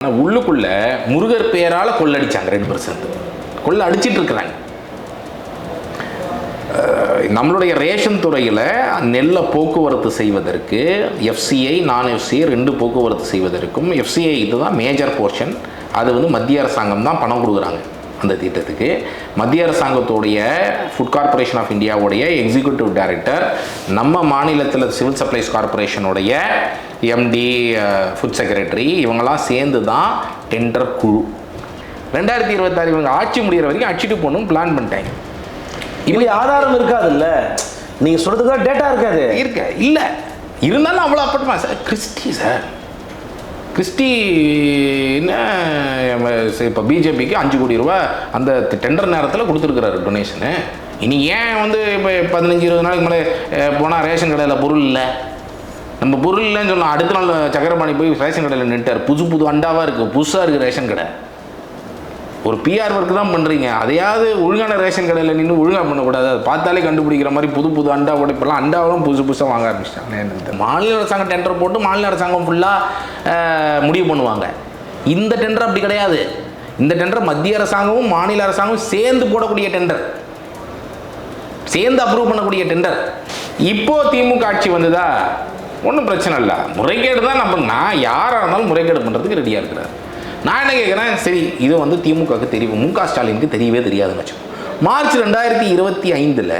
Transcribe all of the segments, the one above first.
ஆனால் உள்ளுக்குள்ள முருகர் பெயரால் கொள்ளடிச்சாங்க ரெண்டு பர்சன்ட் கொள்ள அடிச்சிட்டு இருக்கிறாங்க. நம்மளுடைய ரேஷன் துறையில் நெல்லை போக்குவரத்து செய்வதற்கு எஃப்சிஐ நான் எஃப்சிஐ ரெண்டு போக்குவரத்து செய்வதற்கும் எஃப்சிஐ இதுதான் மேஜர் போர்ஷன் அது வந்து மத்திய அரசாங்கம் தான் பணம் கொடுக்குறாங்க. அந்த திட்டத்துக்கு. மத்திய அரசாங்கத்துடைய ஃபுட் கார்ப்பரேஷன் ஆஃப் இந்தியாவுடைய எக்ஸிக்யூட்டிவ் டைரக்டர் நம்ம மாநிலத்தில் சிவில் சப்ளைஸ் கார்ப்பரேஷனுடைய எம்டி ஃபுட் செக்ரட்டரி இவங்கெல்லாம் சேர்ந்து தான் டெண்டர் குழு. ரெண்டாயிரத்தி இருபத்தாறு இவங்க ஆட்சி முடிகிற வரைக்கும் அடிச்சுட்டு போகணும்னு பிளான் பண்ணிட்டாங்க. இப்படி ஆதாரம் இருக்காதுல்ல? நீங்க சொல்றதுக்கு டேட்டா இருக்காது. இருக்க இல்லை. இருந்தாலும் அவ்வளோ அப்பட்டமா சார் கிறிஸ்டி சார். கிறிஸ்டின்னு இப்போ பிஜேபிக்கு அஞ்சு கோடி ரூபா அந்த டெண்டர் நேரத்தில் கொடுத்துருக்குறாரு டொனேஷனு இனி ஏன் வந்து இப்போ பதினஞ்சு இருபது நாளைக்கு மேலே போனால் ரேஷன் கடையில் பொருள் இல்லை? நம்ம பொருள் இல்லைன்னு சொல்லலாம் அடுத்த நாள் சக்கரபாணி போய் ரேஷன் கடையில் நின்ட்டார் புது புது அண்டாவாக இருக்குது புதுசாக இருக்குது ரேஷன் கடை. ஒரு பிஆர் ஒர்க் தான் பண்ணுறீங்க அதையாவது ஒழுங்கான ரேஷன் கடையில் நின்று ஒழுங்காக பண்ணக்கூடாது. அதை பார்த்தாலே கண்டுபிடிக்கிற மாதிரி புது புது அண்டா கூட இப்போலாம் அண்டாவெல்லாம் புதுசு புதுசாக வாங்க ஆரம்பிச்சிட்டாங்க. மாநில அரசாங்கம் டெண்டர் போட்டு மாநில அரசாங்கம் ஃபுல்லாக முடிவு பண்ணுவாங்க. இந்த டெண்டர் அப்படி கிடையாது. இந்த டெண்டர் மத்திய அரசாங்கமும் மாநில அரசாங்கமும் சேர்ந்து போடக்கூடிய டெண்டர் சேர்ந்து அப்ரூவ் பண்ணக்கூடிய டெண்டர் இப்போ திமுக ஆட்சி வந்ததா? ஒன்றும் பிரச்சனை இல்லை. முறைகேடு தான் நம்ம நான் யாராக இருந்தாலும் முறைகேடு பண்ணுறதுக்கு ரெடியாக இருக்கிறார் நான் என்ன கேட்குறேன் சரி இது வந்து திமுகவுக்கு தெரியும். மு க ஸ்டாலினுக்கு தெரியவே தெரியாதுன்னு வச்சோம் மார்ச் ரெண்டாயிரத்தி இருபத்தி ஐந்தில்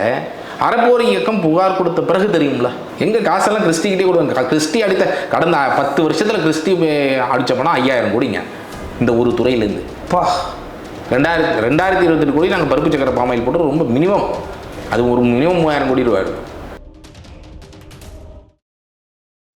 அறப்போர் இயக்கம் புகார் கொடுத்த பிறகு தெரியும்ல? எங்க காசெல்லாம் கிறிஸ்டிக்கிட்டே கொடுங்க. கிறிஸ்டி அடித்த கடந்த பத்து வருஷத்தில் கிறிஸ்டி அடித்த பணம் ஐயாயிரம் கோடிங்க. இந்த ஒரு துறையிலேருந்து. பா. ரெண்டாயிரத்தி ரெண்டாயிரத்தி இருபத்தெட்டு கோடி நாங்கள் பருப்பு சக்கரை பாமாயில் போட்டு ரொம்ப மினிமம் அது ஒரு மினிமம் மூவாயிரம் கோடி ரூபாய். இருக்கும்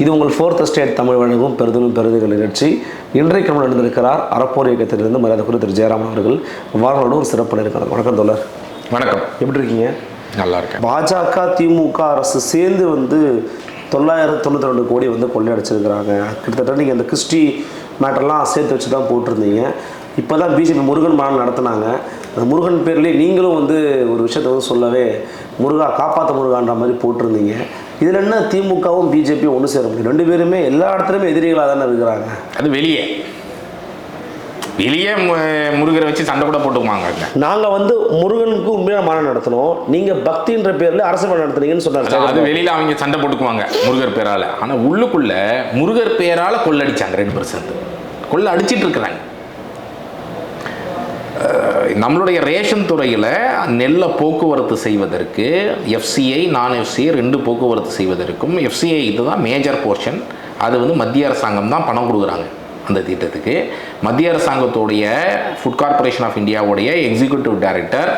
இது உங்கள் ஃபோர்த் ஸ்டேட் தமிழ் வழங்கும் பெருதலும் பெருதுகள் நிகழ்ச்சி. இன்றைக்கு நம்ம நடந்திருக்கிறார் அறப்போர் இயக்கத்திலிருந்து மரியாதை குறி திரு ஜெயராமன் அவர்கள். வார்களோடு ஒரு சிறப்பு இருக்கிறார் வணக்கம் தோழர். வணக்கம். எப்படி இருக்கீங்க? நல்லா இருக்கேன். பாஜக திமுக அரசு சேர்ந்து வந்து தொள்ளாயிரத்தி தொண்ணூற்றி ரெண்டு கோடி வந்து கொள்ளையடிச்சிருக்கிறாங்க. கிட்டத்தட்ட நீங்கள் இந்த கிறிஸ்டி மேட்டர்லாம் சேர்த்து வச்சு தான் போட்டிருந்தீங்க இப்போ தான் பிஜேபி முருகன் மாநாடு நடத்துனாங்க. அந்த முருகன் பேர்லேயே நீங்களும் வந்து ஒரு விஷயத்தை வந்து சொல்லவே முருகா காப்பாற்ற முருகான்ற மாதிரி போட்டிருந்தீங்க. இதில் என்ன திமுகவும் பிஜேபியும் ஒன்று சேர முடியும்? ரெண்டு பேருமே எல்லா இடத்துலையுமே எதிரிகளாக தானே இருக்கிறாங்க. அது வெளியே. வெளியே மு- முருகரை வச்சு சண்டை கூட போட்டுக்குவாங்க நாங்கள் வந்து முருகனுக்கு உண்மையான மாநாடு நடத்தினோம் நீங்கள் பக்தின்ற பேரில் அரசு மாநாடு நடத்துனீங்கன்னு அதான் அது சொன்னாங்க வெளியில அவங்க சண்டை போட்டுக்குவாங்க முருகர் பேரால. ஆனா உள்ளுக்குள்ள முருகர் பேரால கொள்ளடிச்சாங்க ரெண்டு பர்சன்ட் கொள்ள அடிச்சிட்டு இருக்கிறாங்க. நம்மளுடைய ரேஷன் துறையில் நெல்லை போக்குவரத்து செய்வதற்கு எஃப்சிஐ நான் எஃப்சிஐ ரெண்டு போக்குவரத்து செய்வதற்கும் எஃப்சிஐ இதுதான் மேஜர் போர்ஷன் அது வந்து மத்திய அரசாங்கம் தான் பணம் கொடுக்குறாங்க அந்த திட்டத்துக்கு. மத்திய அரசாங்கத்துடைய ஃபுட் கார்ப்பரேஷன் ஆஃப் இந்தியாவுடைய எக்ஸிக்யூட்டிவ் டைரக்டர்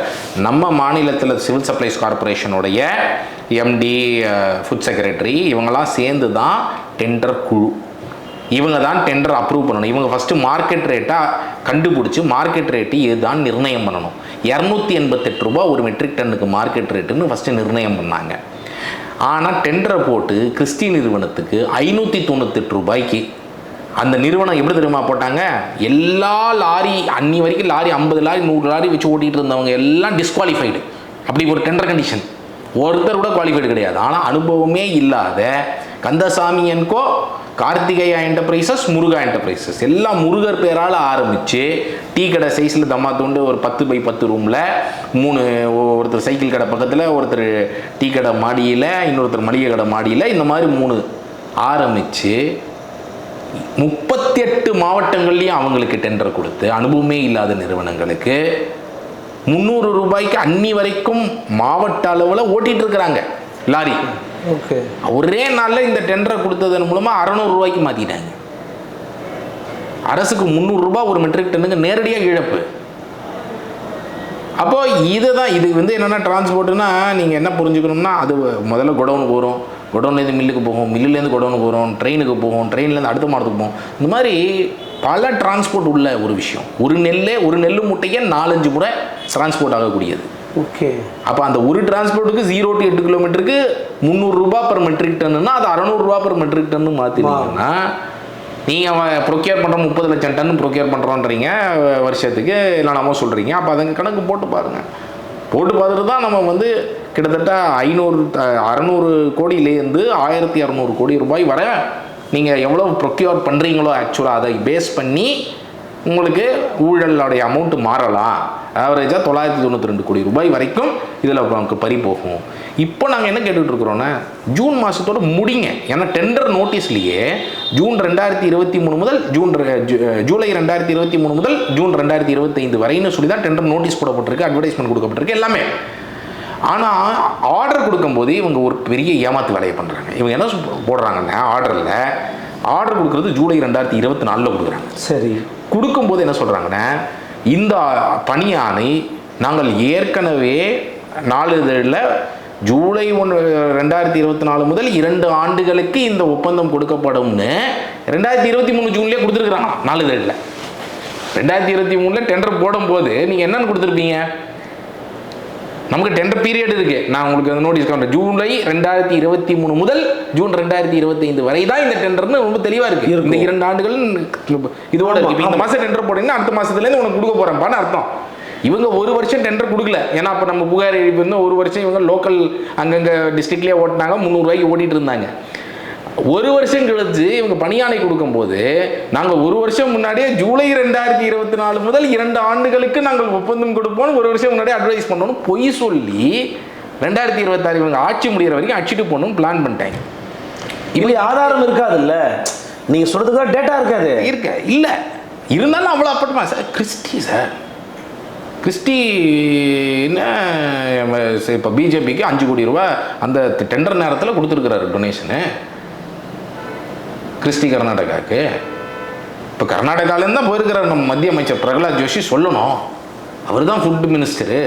நம்ம மாநிலத்தில் சிவில் சப்ளைஸ் கார்ப்பரேஷனுடைய எம்டி ஃபுட் செக்ரட்டரி இவங்கெல்லாம் சேர்ந்து தான் டெண்டர் குழு. இவங்க தான் டெண்டர் அப்ரூவ் பண்ணணும். இவங்க ஃபஸ்ட்டு மார்க்கெட் ரேட்டாக கண்டுபிடிச்சி மார்க்கெட் ரேட்டு இதுதான் நிர்ணயம் பண்ணணும். இரநூத்தி எண்பத்தெட்டு ரூபா ஒரு மெட்ரிக் டன்னுக்கு மார்க்கெட் ரேட்டுன்னு ஃபஸ்ட்டு நிர்ணயம் பண்ணாங்க. ஆனால் டெண்டரை போட்டு கிறிஸ்டி நிறுவனத்துக்கு ஐநூற்றி தொண்ணூத்தெட்டு ரூபாய்க்கு அந்த நிறுவனம் எப்படி தெரியுமா போட்டாங்க? எல்லா லாரி அன்னி வரைக்கும் லாரி ஐம்பது லாரி நூறு லாரி வச்சு ஓட்டிகிட்டு இருந்தவங்க எல்லாம் டிஸ்குவாலிஃபைடு அப்படி ஒரு டெண்டர் கண்டிஷன் ஒருத்தர் கூட குவாலிஃபைடு கிடையாது. ஆனால் அனுபவமே இல்லாத கந்தசாமி என்கோ கார்த்திகேயா என்டர்பிரைசஸ் முருகா என்டர்பிரைசஸ் எல்லாம் முருகர் பேரால் ஆரம்பித்து டீ கடை சைஸில் தம்மா தூண்டு ஒரு பத்து பை பத்து ரூமில் மூணு ஒருத்தர் சைக்கிள் கடை பக்கத்தில் ஒருத்தர் டீ கடை மாடியில் இன்னொருத்தர் மளிகை கடை மாடியில் இந்த மாதிரி மூணு ஆரம்பித்து முப்பத்தி எட்டு மாவட்டங்கள்லையும் அவங்களுக்கு டெண்டர் கொடுத்து அனுபவமே இல்லாத நிறுவனங்களுக்கு முந்நூறு ரூபாய்க்கு அன்னி வரைக்கும் மாவட்ட அளவில் ஓட்டிகிட்டு இருக்கிறாங்க. லாரி. ஓகே ஒரே நாளில் இந்த டெண்டரை கொடுத்ததன் மூலமாக அறநூறுரூவாய்க்கு மாற்றிட்டாங்க அரசுக்கு முந்நூறுரூபா ஒரு மெட்ரிக் டன்னுக்கு நேரடியாக இழப்பு. இதை தான் இது வந்து என்னென்னா டிரான்ஸ்போர்ட்டுனா நீங்கள் என்ன புரிஞ்சுக்கணும்னா அது முதல்ல குடவுனுக்கு வரும் குடவுன்லேருந்து மில்லுக்கு போகும் மில்லுலேருந்து குடவுனுக்கு வரும் ட்ரெயினுக்கு போகும் ட்ரெயின்லேருந்து அடுத்த மாடத்துக்கு போகும் இந்த மாதிரி பல டிரான்ஸ்போர்ட் உள்ள ஒரு விஷயம். ஒரு நெல்லே ஒரு நெல் முட்டையே நாலஞ்சு முறை டிரான்ஸ்போர்ட் ஆகக்கூடியது. ஓகே அப்போ அந்த ஒரு டிரான்ஸ்போர்ட்டுக்கு ஜீரோ டு எட்டு கிலோமீட்டருக்கு முந்நூறுரூபா பர் மெட்ரிக் டன்னுனா அது அறநூறுரூவா பர் மெட்ரிக் டன்னு மாற்றினீங்கன்னா நீங்கள் அவன் ப்ரொக்யூர் பண்ணுற முப்பது லட்சம் டன் ப்ரொக்யூர் பண்ணுறோன்றீங்க வருஷத்துக்கு இல்லைனாமோ சொல்கிறீங்க அப்போ அதுங்க கணக்கு போட்டு பாருங்கள் போட்டு பார்த்துட்டு தான் நம்ம வந்து கிட்டத்தட்ட ஐநூறு அறநூறு கோடியிலேருந்து ஆயிரத்தி இரநூறு கோடி ரூபாய் வர நீங்கள் எவ்வளோ ப்ரொக்யூர் பண்ணுறீங்களோ ஆக்சுவலாக அதை பேஸ் பண்ணி உங்களுக்கு ஊழலுடைய அமௌண்ட்டு மாறலாம். ஆவரேஜாக தொள்ளாயிரத்தி தொண்ணூற்றி ரெண்டு கோடி ரூபாய் வரைக்கும் இதில் நமக்கு பறி போகும். இப்போ நாங்கள் என்ன கேட்டுட்டு இருக்கிறோன்னா ஜூன் மாதத்தோட முடிங்க. ஏன்னா டெண்டர் நோட்டீஸ்லேயே ஜூன் ரெண்டாயிரத்தி இருபத்தி மூணு முதல் ஜூன் ஜூலை ரெண்டாயிரத்தி இருபத்தி மூணு முதல் ஜூன் ரெண்டாயிரத்தி இருபத்தைந்து வரைன்னு சொல்லி தான் டெண்டர் நோட்டீஸ் போடப்பட்டிருக்கு அட்வர்டைஸ்மெண்ட் கொடுக்கப்பட்டிருக்கு எல்லாமே. ஆனால் ஆர்டர் கொடுக்கும்போது இவங்க ஒரு பெரிய ஏமாத்து வேலையை பண்ணுறாங்க இவங்க என்ன சொல்~ போடுறாங்கன்னா ஆர்டரில் ஆர்டர் கொடுக்குறது ஜூலை ரெண்டாயிரத்தி இருபத்தி நாலில் கொடுக்குறாங்க. சரி. கொடுக்கும்போது என்ன சொல்கிறாங்கன்னா இந்த பணியானை நாங்கள் ஏற்கனவே நாளிதழில் ஜூலை ஒன்று ரெண்டாயிரத்தி இருபத்தி நாலு முதல் இரண்டு ஆண்டுகளுக்கு இந்த ஒப்பந்தம் கொடுக்கப்படும்னு ரெண்டாயிரத்தி இருபத்தி மூணு ஜூன்லேயே கொடுத்துருக்குறாங்க நாளிதழில் ரெண்டாயிரத்தி இருபத்தி மூணில் டெண்டர் போடும்போது நீங்கள் என்னென்னு கொடுத்துருப்பீங்க? நமக்கு டெண்டர் பீரியட் இருக்கு. நான் உங்களுக்கு அந்த நோட்டீஸ் காட்டுறேன் ஜூலை ரெண்டாயிரத்தி இருபத்தி மூணு முதல் ஜூன் ரெண்டாயிரத்தி இருபத்தி ஐந்து வரை தான் இந்த டெண்டர்னு ரொம்ப தெளிவா இருக்கு. இருக்கும். இந்த இரண்டு ஆண்டுகள் இதோட இருக்கு. இந்த. மாசம் டெண்டர் போட்டீங்கன்னா அடுத்த மாசத்துல இருந்து உனக்கு கொடுக்க போறேன்பான்னு அர்த்தம். இவங்க ஒரு வருஷம் டெண்டர் கொடுக்கல. ஏன்னா அப்போ நம்ம புகார் எழுப்பி வந்து ஒரு வருஷம் இவங்க லோக்கல் அங்கங்க டிஸ்ட்ரிக்ட்லேயே ஓட்டினாங்க. முந்நூறுரூவாய்க்கு ஓட்டிட்டு இருந்தாங்க. ஒரு வருஷம் கழிச்சு இவங்க பணியாணை கொடுக்கும்போது நாங்கள் ஒரு வருஷம் முன்னாடியே ஜூலை ரெண்டாயிரத்தி இருபத்தி நாலு முதல் இரண்டு ஆண்டுகளுக்கு நாங்கள் ஒப்பந்தம் கொடுப்போம் ஒரு வருஷம் முன்னாடியே அட்வைஸ் பண்ணணும் பொய் சொல்லி ரெண்டாயிரத்தி இருபத்தாறு இவங்க ஆட்சி முடிகிற வரைக்கும் அடிச்சுட்டு போகணும் பிளான் பண்ணிட்டாங்க. இப்படி ஆதாரம் இருக்காதுல்ல? நீங்க சொல்றதுக்கு டேட்டா இருக்காது. இருக்க இல்லை. இருந்தாலும் அவ்வளோ அப்பட்டமா சார் கிறிஸ்டி சார். கிறிஸ்டி என்ன இப்போ பிஜேபிக்கு அஞ்சு கோடி ரூபா அந்த டெண்டர் நேரத்தில் கொடுத்துருக்குறாரு டொனேஷனு கிறிஸ்டி கர்நாடகாவுக்கு இப்போ கர்நாடகாலேருந்து தான் போயிருக்கிறார் நம்ம மத்திய அமைச்சர் பிரகலாத் ஜோஷி சொல்லணும். அவர் தான் ஃபுட் மினிஸ்டரு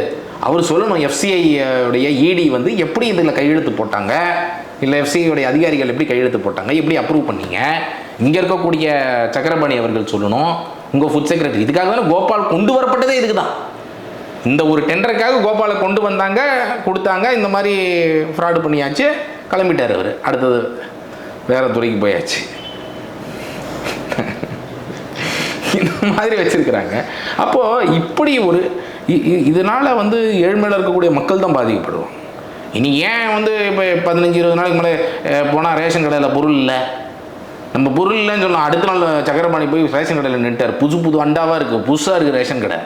அவர் சொல்லணும் எஃப்சிஐ உடைய இடி வந்து எப்படி இதில் கையெழுத்து போட்டாங்க? இல்லை எஃப்சிஐடைய அதிகாரிகள் எப்படி கையெழுத்து போட்டாங்க? எப்படி அப்ரூவ் பண்ணீங்க? இங்கே இருக்கக்கூடிய சக்கரபாணி அவர்கள் சொல்லணும். உங்கள் ஃபுட் செக்ரட்டரி இதுக்காக தானே கோபால் கொண்டு வரப்பட்டதே இதுக்கு தான் இந்த ஒரு டெண்டருக்காக கோபாலை கொண்டு வந்தாங்க கொடுத்தாங்க. இந்த மாதிரி ஃப்ராடு பண்ணியாச்சு. கிளம்பிட்டார் அவர். அடுத்தது வேறு துறைக்கு போயாச்சு. இந்த மாதிரி வச்சிருக்கிறாங்க. அப்போது இப்படி ஒரு இதனால் வந்து ஏழ்மையில் இருக்கக்கூடிய மக்கள் தான் பாதிக்கப்படுவோம் இனி ஏன் வந்து இப்போ பதினஞ்சு இருபது நாளைக்கு மேலே போனால் ரேஷன் கடையில் பொருள் இல்லை? நம்ம பொருள் இல்லைன்னு சொல்லலாம் அடுத்த நாள் சக்கரபாணி போய் ரேஷன் கடையில் நின்ட்டார் புது புது அண்டாவாக இருக்குது புதுசாக இருக்குது ரேஷன் கடை.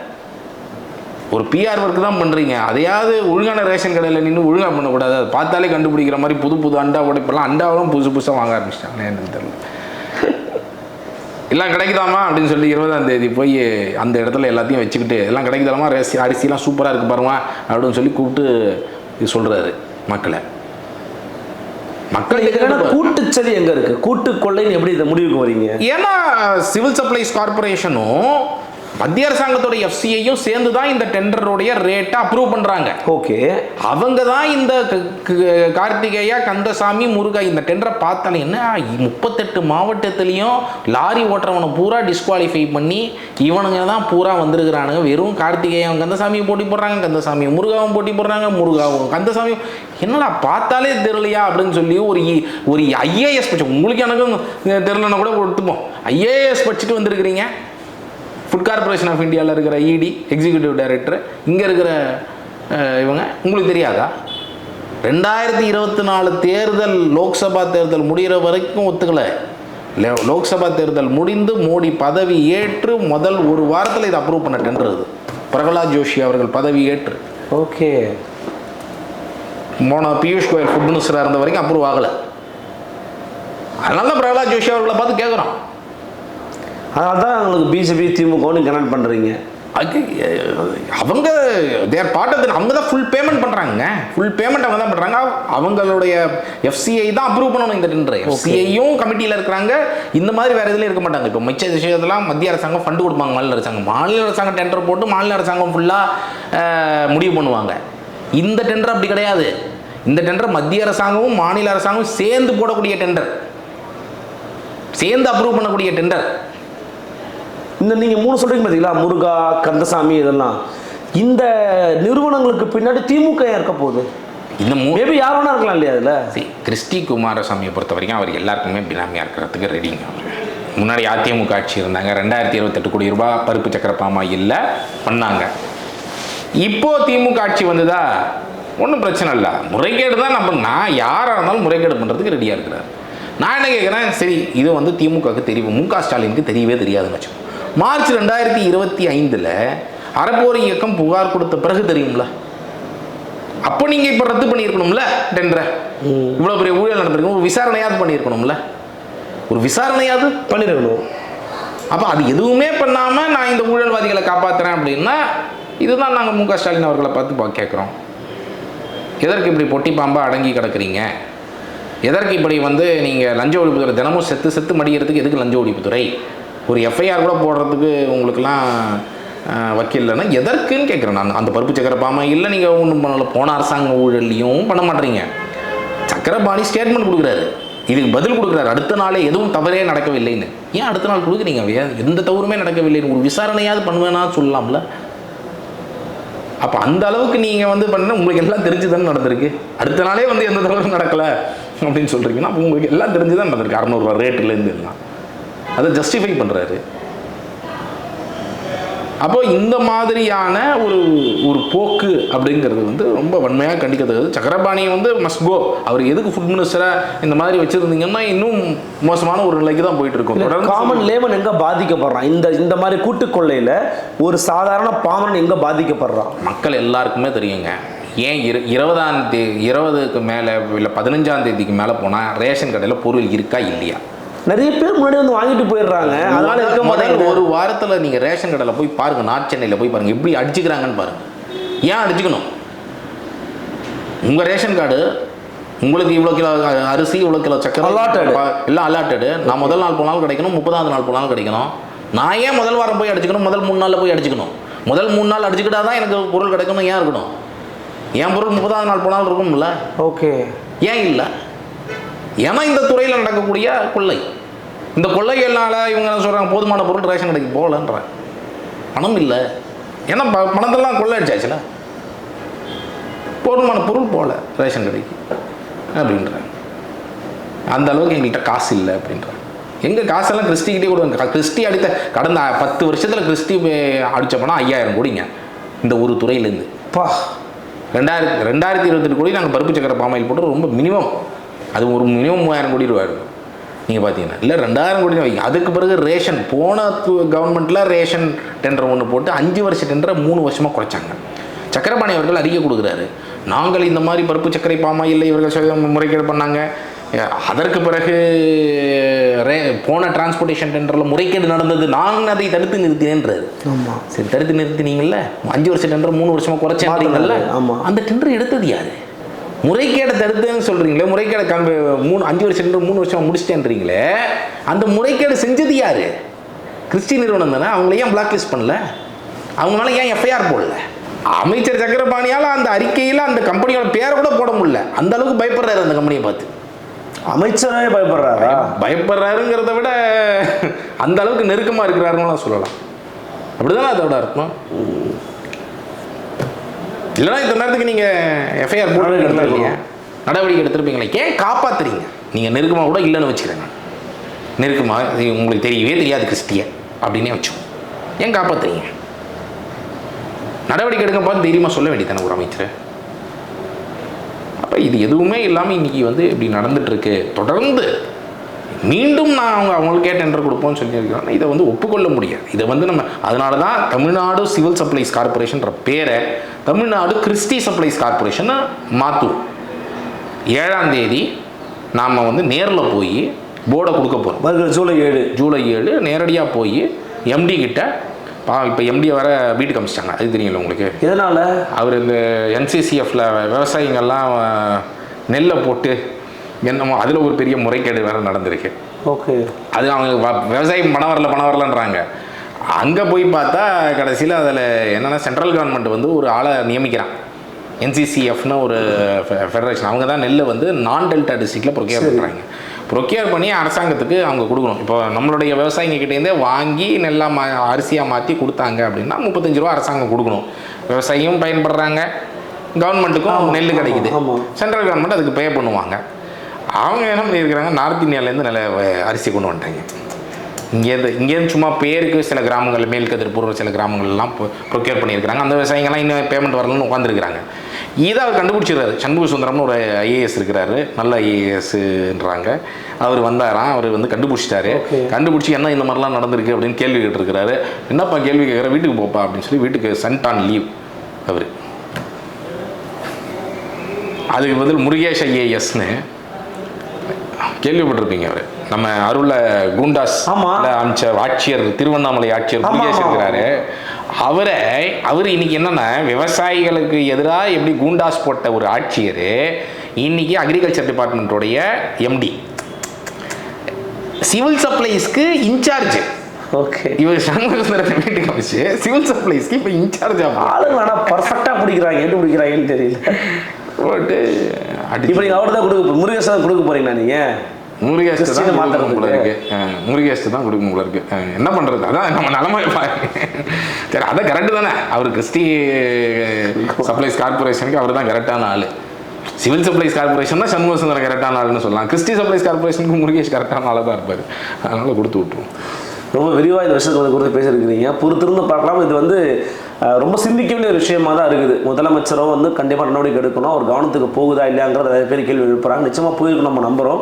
ஒரு பிஆர் ஒர்க் தான் பண்ணுறீங்க அதையாவது ஒழுங்கான ரேஷன் கடையில் நின்று ஒழுங்காக பண்ணக்கூடாது. அதை பார்த்தாலே கண்டுபிடிக்கிற மாதிரி புது புது அண்டா கூட இப்போல்லாம் அண்டாவெல்லாம் புதுசு புதுசாக வாங்க ஆரம்பிச்சிட்டாங்க. எனக்கு தெரியல. எல்லாம் கிடைக்குதாமா அப்படின்னு சொல்லி இருபதாம் தேதி போய் அந்த இடத்துல எல்லாத்தையும் வச்சுக்கிட்டு எல்லாம் கிடைக்குதாமா ரேசி அரிசிலாம் சூப்பராக இருக்கு பாருமா அப்படின்னு சொல்லி கூப்பிட்டு இது சொல்கிறாரு மக்களை. மக்கள் கூட்டுச்சதி எங்க இருக்கு? கூட்டு கொள்ளைன்னு எப்படி இதை முடிவுக்கு வரீங்க ஏன்னா சிவில் சப்ளைஸ் கார்பரேஷனும் மத்திய அரசாங்கத்தோட எஃப்சிஐயும் சேர்ந்து தான் இந்த டெண்டருடைய ரேட்டை அப்ரூவ் பண்ணுறாங்க ஓகே. அவங்க தான் இந்த கார்த்திகேயா கந்தசாமி முருகா இந்த டெண்டரை பார்த்தாலே என்ன? முப்பத்தெட்டு மாவட்டத்துலேயும் லாரி ஓட்டுறவனை பூரா டிஸ்குவாலிஃபை பண்ணி இவனுங்க தான் பூரா வந்திருக்கிறானுங்க. வெறும் கார்த்திகேயம் கந்தசாமியை போட்டி போடுறாங்க கந்தசாமி முருகாவும் போட்டி போடுறாங்க முருகாவும் கந்தசாமி என்னடா பார்த்தாலே தெரியலையா அப்படின்னு சொல்லி ஒரு ஒரு ஐஏஎஸ் படிச்சு உங்களுக்கு எனக்கும் தெரிலன்னா கூட ஒத்துப்போம் ஐஏஎஸ் படிச்சுட்டு வந்திருக்கிறீங்க. ஃபுட் கார்ப்பரேஷன் ஆஃப் இந்தியாவில் இருக்கிற இடி எக்ஸிக்யூட்டிவ் டைரக்டர் இங்கே இருக்கிற இவங்க உங்களுக்கு தெரியாதா? ரெண்டாயிரத்தி இருபத்தி நாலு தேர்தல் லோக்சபா தேர்தல் முடிகிற வரைக்கும் ஒத்துக்கலை. லோக்சபா தேர்தல் முடிந்து மோடி பதவி ஏற்று முதல் ஒரு வாரத்தில் இதை அப்ரூவ் பண்ண டெண்டர் பிரகலாத் ஜோஷி அவர்கள் பதவி ஏற்று. ஓகே. மோன பியூஷ் கோயல் ஃபுட் மினிஸ்டராக இருந்த வரைக்கும் அப்ரூவ் ஆகலை. அதனால தான் பிரகலாத் ஜோஷி அவர்களை பார்த்து கேட்குறோம் அதனால தான் உங்களுக்கு பிஜேபி திமுகன்னு கனெக்ட் பண்றீங்க. அது அவங்க தேர் பார்ட் ஆஃப் அவங்க தான் ஃபுல் பேமெண்ட் பண்ணுறாங்க ஃபுல் பேமெண்ட் அவங்க தான் பண்ணுறாங்க அவங்களுடைய எஃப்சிஐ தான் அப்ரூவ் பண்ணணும் இந்த டெண்டர் எஃப்சிஐயும் கமிட்டியில் இருக்கிறாங்க. இந்த மாதிரி வேறு இதில் இருக்க மாட்டாங்க. இப்போ மிச்ச விஷயத்தெல்லாம் மத்திய அரசாங்கம் ஃபண்டு கொடுப்பாங்க மாநில அரசாங்கம். மாநில அரசாங்கம் டெண்டர் போட்டு மாநில அரசாங்கம் ஃபுல்லாக முடிவு பண்ணுவாங்க. இந்த டெண்டர் அப்படி கிடையாது. இந்த டெண்டர் மத்திய அரசாங்கமும் மாநில அரசாங்கமும் சேர்ந்து போடக்கூடிய டெண்டர் சேர்ந்து அப்ரூவ் பண்ணக்கூடிய டெண்டர் இந்த நீங்கள் மூணு சொல்கிறீங்க பார்த்தீங்களா முருகா கந்தசாமி இதெல்லாம். இந்த நிறுவனங்களுக்கு பின்னாடி திமுக இருக்க போகுது? இந்த மேபி யார் வேணா இருக்கலாம் இல்லையா அதில்? See, கிறிஸ்டி குமாரசாமியை பொறுத்த வரைக்கும் அவர் எல்லாருக்குமே பினாமியாக இருக்கிறதுக்கு ரெடிங்க முன்னாடி அதிமுக ஆட்சி இருந்தாங்க. ரெண்டாயிரத்தி இருபத்தெட்டு கோடி ரூபாய் பருப்பு சக்கரை பாமாயில் பண்ணாங்க. இப்போ திமுக ஆட்சி வந்ததா? ஒன்றும் பிரச்சனை இல்லை. முறைகேடு தான் நம்ம நான் யாராக இருந்தாலும் முறைகேடு பண்ணுறதுக்கு ரெடியாக இருக்கிறார். நான் என்ன கேட்குறேன் சரி இது வந்து திமுகவுக்கு தெரியும். மு க ஸ்டாலினுக்கு தெரியவே தெரியாதுன்னு வச்சோம் மார்ச் ரெண்டாயிரத்தி இருபத்தி ஐந்தில் அறப்போர் இயக்கம் புகார் கொடுத்த பிறகு தெரியும்ல? அப்போ நீங்க இப்ப ரத்து பண்ணியிருக்கணும்ல டெண்டரை? இவ்வளவு பெரிய ஊழல் நடந்திருக்கும் ஒரு விசாரணையாவது பண்ணியிருக்கணும்ல? ஒரு விசாரணையாவது பண்ணிருக்கணும். அப்ப அது எதுவுமே பண்ணாம நான் இந்த ஊழல்வாதிகளை காப்பாத்துறேன் அப்படின்னா இதுதான் நாங்க மு க. ஸ்டாலின் அவர்களை பார்த்து பா கேட்குறோம். எதற்கு இப்படி பொட்டி பாம்பா அடங்கி கிடக்குறீங்க? எதற்கு இப்படி வந்து நீங்க லஞ்ச ஒழிப்புத்துறை தினமும் செத்து செத்து மடிக்கிறதுக்கு எதுக்கு லஞ்ச ஒழிப்புத்துறை? ஒரு எஃப்ஐஆர் கூட போடுறதுக்கு உங்களுக்குலாம் வக்கீல் இல்லைன்னா எதற்குன்னு கேட்குறேன் நான். அந்த பருப்பு சக்கரை பாமா இல்லை நீங்கள் ஒன்றும் பண்ணல. போன அரசாங்க ஊழல்லையும் பண்ண மாட்டீங்க. சக்கரபாணி ஸ்டேட்மெண்ட் கொடுக்குறாரு. இதுக்கு பதில் கொடுக்குறாரு. அடுத்த நாளே எதுவும் தவறே நடக்கவில்லைன்னு. ஏன் அடுத்த நாள் கொடுக்குறீங்க? எந்த தவறுமே நடக்கவில்லைன்னு ஒரு விசாரணையாவது பண்ணுவேன்னா சொல்லலாம்ல? அப்போ அந்த அளவுக்கு நீங்கள் வந்து பண்ண உங்களுக்கு எல்லாம் தெரிஞ்சு தானே நடந்திருக்கு. அடுத்த நாளே வந்து எந்த தவறும் நடக்கலை அப்படின்னு சொல்கிறீங்கன்னா அப்போ உங்களுக்கு எல்லாம் தெரிஞ்சு தான் நடந்திருக்கு அறநூறுவா ரேட்டுலேருந்து எல்லாம். அதை ஜஸ்டிஃபை பண்ணுறாரு அப்போ இந்த மாதிரியான ஒரு ஒரு போக்கு அப்படிங்கிறது வந்து ரொம்ப வன்மையாக கண்டிக்கத்தக்கது. சக்கரபாணி வந்து மஸ்ட் கோ அவர் எதுக்கு ஃபுட் மினிஸ்டராக இந்த மாதிரி வச்சுருந்தீங்கன்னா இன்னும் மோசமான ஒரு நிலைக்கு தான் போயிட்டு இருக்கும் காமன் லேமன் எங்க பாதிக்கப்படுறான்? இந்த இந்த மாதிரி கூட்டுக்கொள்ளையில ஒரு சாதாரண பாமரன் எங்க பாதிக்கப்படுறான்? மக்கள் எல்லாருக்குமே தெரியுங்க. ஏன் இரு இருபதாம் தேதி இருபதுக்கு மேலே இல்லை பதினஞ்சாம் தேதிக்கு மேலே போனால் ரேஷன் கடையில் பொருள் இருக்கா இல்லையா? நிறைய பேர் முன்னாடி வந்து வாங்கிட்டு போயிடுறாங்க. அதனால இருக்க முதல் மாட்டேங்குது. ஒரு வாரத்தில் நீங்கள் ரேஷன் கடையில் போய் பாருங்க நார்த் சென்னையில் போய் பாருங்க எப்படி அடிச்சுக்கிறாங்கன்னு பாருங்க. ஏன் அடிச்சுக்கணும்? உங்கள் ரேஷன் கார்டு உங்களுக்கு இவ்வளோ கிலோ அரிசி இவ்வளோ கிலோ சக்கரை. ப- எல்லாம் அலாட்டடு. நான் முதல் நாள் போனாலும் கிடைக்கணும் முப்பதாவது நாள் போனாலும் கிடைக்கணும். நான் ஏன் முதல் வாரம் போய் அடிச்சுக்கணும் முதல் மூணு நாளில் போய் அடிச்சுக்கணும்? முதல் மூணு நாள் அடிச்சுக்கிட்டா தான் எனக்கு பொருள் கிடைக்கணும் ஏன் இருக்கணும்? என் பொருள் முப்பதாவது நாள் போனாலும் இருக்கும்ல? ஓகே. ஏன் இல்லை? ஏன்னா இந்த துறையில் நடக்கக்கூடிய கொள்ளை? இந்த கொள்ளைகள்னால இவங்க என்ன சொல்கிறாங்க போதுமான பொருள் ரேஷன் கடைக்கு போகலன்றாங்க. பணம் இல்லை. ஏன்னா ப பணத்தெல்லாம் கொள்ளை அடிச்சாச்சுல போதுமான பொருள் போகல ரேஷன் கடைக்கு. அப்படின்றாங்க. அந்த அளவுக்கு எங்கள்கிட்ட காசு இல்லை அப்படின்றாங்க. எங்கள் காசெல்லாம் கிறிஸ்டிக்கிட்டே கொடுங்க. கிறிஸ்டி அடித்த கடந்த பத்து வருஷத்தில் கிறிஸ்டி அடித்த பணம் ஐயாயிரம் கோடிங்க. இந்த ஒரு துறையிலேருந்து. பா ரெண்டாயிரத்தி ரெண்டாயிரத்தி இருபத்தெட்டு கோடி நாங்கள் பருப்பு சக்கரை பாமாயில் போட்டு ரொம்ப மினிமம் அது ஒரு மினிமம் மூவாயிரம் கோடி ரூபா இருக்கும். நீங்கள் பார்த்தீங்கன்னா இல்லை ரெண்டாயிரம் கோடி வைங்க. அதுக்கு பிறகு ரேஷன். போன கவர்மெண்ட்டில் ரேஷன் டெண்டர் ஒன்று போட்டு அஞ்சு வருஷ டெண்டரை மூணு வருஷமாக குறைச்சாங்க. சக்கரபாணி அவர்கள் அறிக்கை கொடுக்குறாரு. நாங்கள் இந்த மாதிரி பருப்பு சர்க்கரை பாமாயில் இவர்கள் சுய முறைகேடு பண்ணாங்க. அதற்கு பிறகு ரே போன டிரான்ஸ்போர்ட்டேஷன் டெண்டரில் முறைகேடு நடந்தது. நான் அதை தடுத்து நிறுத்தினேன்றாரு. ஆமா. சரி தடுத்து நிறுத்தினீங்கல்ல? அஞ்சு வருஷம் டெண்டர் மூணு வருஷமா குறைச்சேன்றீங்கல்ல? மாத்துனாரு, ஆமா. அந்த டெண்டர் எடுத்தது யாரு? முறைகேடை தடுத்துன்னு சொல்றீங்களே முறைகேடை காண்பு மூணு அஞ்சு வருஷம் மூணு வருஷமா முடிச்சிட்டேன்றீங்களே அந்த முறைகேடு செஞ்சது யாரு? கிறிஸ்டி நிறுவனம் தானே அவங்கள ஏன் பிளாக் லிஸ்ட் பண்ணல? அவங்க மேல ஏன் எஃப்ஐஆர் போடல? அமைச்சர் சக்கரபாணியால அந்த அறிக்கையில் அந்த கம்பெனியோட பேரை கூட போட முடியல. அந்த அளவுக்கு பயப்படுறாரு அந்த கம்பெனியை பார்த்து. அமைச்சரே பயப்படுறாரா? பயப்படுறாருங்கிறத விட அந்த அளவுக்கு நெருக்கமாக இருக்கிறாருன்னு சொல்லலாம். அப்படிதானே அதோட அர்த்தம்? இல்லைன்னா இந்த நேரத்துக்கு நீங்கள் எஃப்ஐஆர் போட்டு இல்லையா நடவடிக்கை எடுத்திருப்பீங்களே ஏன் காப்பாத்துறீங்க? நீங்கள் நெருக்கமாக கூட இல்லைன்னு வச்சுக்கிறேங்க நெருக்கமாக உங்களுக்கு தெரியவே தெரியாது கிறிஸ்டிய அப்படின்னே வச்சோம் ஏன் காப்பாத்துறீங்க? நடவடிக்கை எடுக்க பார்த்து தைரியமாக சொல்ல வேண்டியதானே ஒரு அமைச்சர். அப்போ இது எதுவுமே இல்லாமல் இன்னைக்கு வந்து இப்படி நடந்துட்டு இருக்கு. தொடர்ந்து மீண்டும் நான் அவங்க அவங்களுக்கு டெண்டர் கொடுப்போம்னு சொல்லியிருக்கிறோம். இதை வந்து ஒப்புக்கொள்ள முடியாது. இதை வந்து நம்ம அதனால தான் தமிழ்நாடு சிவில் சப்ளைஸ் கார்பரேஷன்ற பேரை தமிழ்நாடு கிறிஸ்டி சப்ளைஸ் கார்பரேஷனை மாற்றுவோம் ஏழாம் தேதி நாம் வந்து நேரில் போய் போர்டை கொடுக்க போகிறோம் வருகிற ஜூலை ஏழு. ஜூலை ஏழு நேரடியாக போய் எம்டி கிட்ட பா இப்போ எம்டியை வர வீட்டுக்கு அமிச்சிட்டாங்க. அது தெரியல உங்களுக்கு? எதனால? அவர் இந்த என்சிசிஎஃப்ல விவசாயிங்கள்லாம் நெல்லை போட்டு என்னமோ அதில் ஒரு பெரிய முறைகேடு வேறு நடந்திருக்கு. ஓகே. அது அவங்க விவசாயம் பணம் வரல பணம் வரலன்றாங்க. அங்கே போய் பார்த்தா கடைசியில் அதில் என்னென்னா சென்ட்ரல் கவர்மெண்ட் வந்து ஒரு ஆளை நியமிக்கிறான். என்சிசிஎஃப்னு ஒரு ஃபெ- ஃபெடரேஷன் அவங்க தான் நெல்லை வந்து நான் டெல்டா டிஸ்ட்ரிக்டில் ப்ரொக்யூர் பண்ணுறாங்க ப்ரொக்யூர் பண்ணி அரசாங்கத்துக்கு அவங்க கொடுக்கணும். இப்போ நம்மளுடைய விவசாயிங்க கிட்டேருந்தே வாங்கி நெல்லா மா அரிசியாக மாற்றி கொடுத்தாங்க அப்படின்னா முப்பத்தஞ்சு ரூபா அரசாங்கம் கொடுக்கணும். விவசாயியும் பயன்படுறாங்க. கவர்மெண்ட்டுக்கும் நெல் கிடைக்குது. சென்ட்ரல் கவர்மெண்ட் அதுக்கு பே பண்ணுவாங்க. அவங்க என்ன பண்ணியிருக்கிறாங்க? நார்த் இந்தியாவிலேருந்து நல்ல அரிசி கொண்டு வந்துட்டாங்க. இங்கேருந்து இங்கேருந்து சும்மா பேருக்கு சில கிராமங்கள் மேல்கதிர் பூர்வ சில கிராமங்கள்லாம் ப்ரொக்யூர் பண்ணியிருக்கிறாங்க. அந்த விவசாயிங்கெல்லாம் இன்னும் பேமெண்ட் வரலன்னு உட்காந்துருக்குறாங்க இதை அவர் கண்டுபிடிச்சிடுறாரு. சண்முக சுந்தரம்னு ஒரு ஐஏஎஸ் இருக்கிறாரு. நல்ல ஐஏஎஸ்ன்றாங்க அவர் வந்தாராம் அவர் வந்து கண்டுபிடிச்சிட்டாரு. கண்டுபிடிச்சி என்ன இந்த மாதிரிலாம் நடந்திருக்கு அப்படின்னு கேள்வி கேட்டிருக்கிறாரு. என்னப்பா கேள்வி கேட்குற? வீட்டுக்கு போப்பா அப்படின்னு சொல்லி வீட்டுக்கு சன்ட் ஆன் லீவ் அவர். அதுக்கு பதில் முருகேஷ் ஐஏஎஸ்னு கேள்விப்பட்டிருப்பீங்க அவர். நம்ம அருள குண்டாஸ் அமைச்ச ஆட்சியர் திருவண்ணாமலை ஆட்சியர் இருக்கிறாரு அவரை அவர் இன்னைக்கு என்னன்னா விவசாயிகளுக்கு எதிராக எப்படி குண்டாஸ் போட்ட ஒரு ஆட்சியர் இன்னைக்கு அக்ரிகல்ச்சர் டிபார்ட்மெண்ட்டோடைய எம்டி சிவில் சப்ளைஸ்க்கு இன்சார்ஜ். ஓகே. இவர் சண்முகசுந்தரத்தை வீட்டுக்கு அமைச்சு சிவில் சப்ளைஸ்க்கு இப்போ இன்சார்ஜ் ஆளுங்க ஆனால் பர்ஃபெக்டாக பிடிக்கிறாங்க எப்படி பிடிக்கிறாங்கன்னு தெரியல. போட்டு இப்போ அடிச்சு. நீங்கள் அவர் தான் கொடுக்க முருகேஷ் தான் கொடுக்க போறீங்களா நீங்கள் முருகேஸ்ட் தான் கொடுக்கணும் போல. இருக்கு முருகேஸ்ட் தான் கொடுக்கணும் போல இருக்கு. என்ன பண்றது? அதான் நம்ம நிலமை. சரி அதான் கரெக்டு தானே. அவர் கிறிஸ்டி சப்ளைஸ் கார்பரேஷனுக்கு அவர் தான் கரெக்டான ஆள். சிவில் சப்ளைஸ் கார்பரேஷன் தான் சண்முக சுந்தரம் கரெக்டான ஆளுன்னு சொல்லலாம். கிறிஸ்டி சப்ளைஸ் கார்பரேஷனுக்கு முருகேஷ் கரெக்டான ஆளாக தான் இருப்பார். அதனால கொடுத்து விட்டுருவோம். ரொம்ப விரிவாக இந்த விஷயத்தை குறித்து பேசியிருக்கிறீங்க. பொறுத்திருந்து பார்க்கலாம்? இது வந்து ரொம்ப சிந்திக்க வேண்டிய ஒரு விஷயமா தான் இருக்குது. முதலமைச்சரும் வந்து கண்டிப்பாக நடவடிக்கை எடுக்கணும். அவர் கவனத்துக்கு போகுதா இல்லையாங்கிறத நிறைய பேர் கேள்வி எழுப்புறாங்க. நிச்சயமாக போயிருக்கும் நம்ம நம்புகிறோம்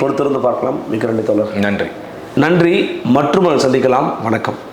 பொறுத்திருந்து பார்க்கலாம். மிக்க ரெண்டு தோழர். நன்றி. நன்றி. மற்றும் சந்திக்கலாம். வணக்கம்.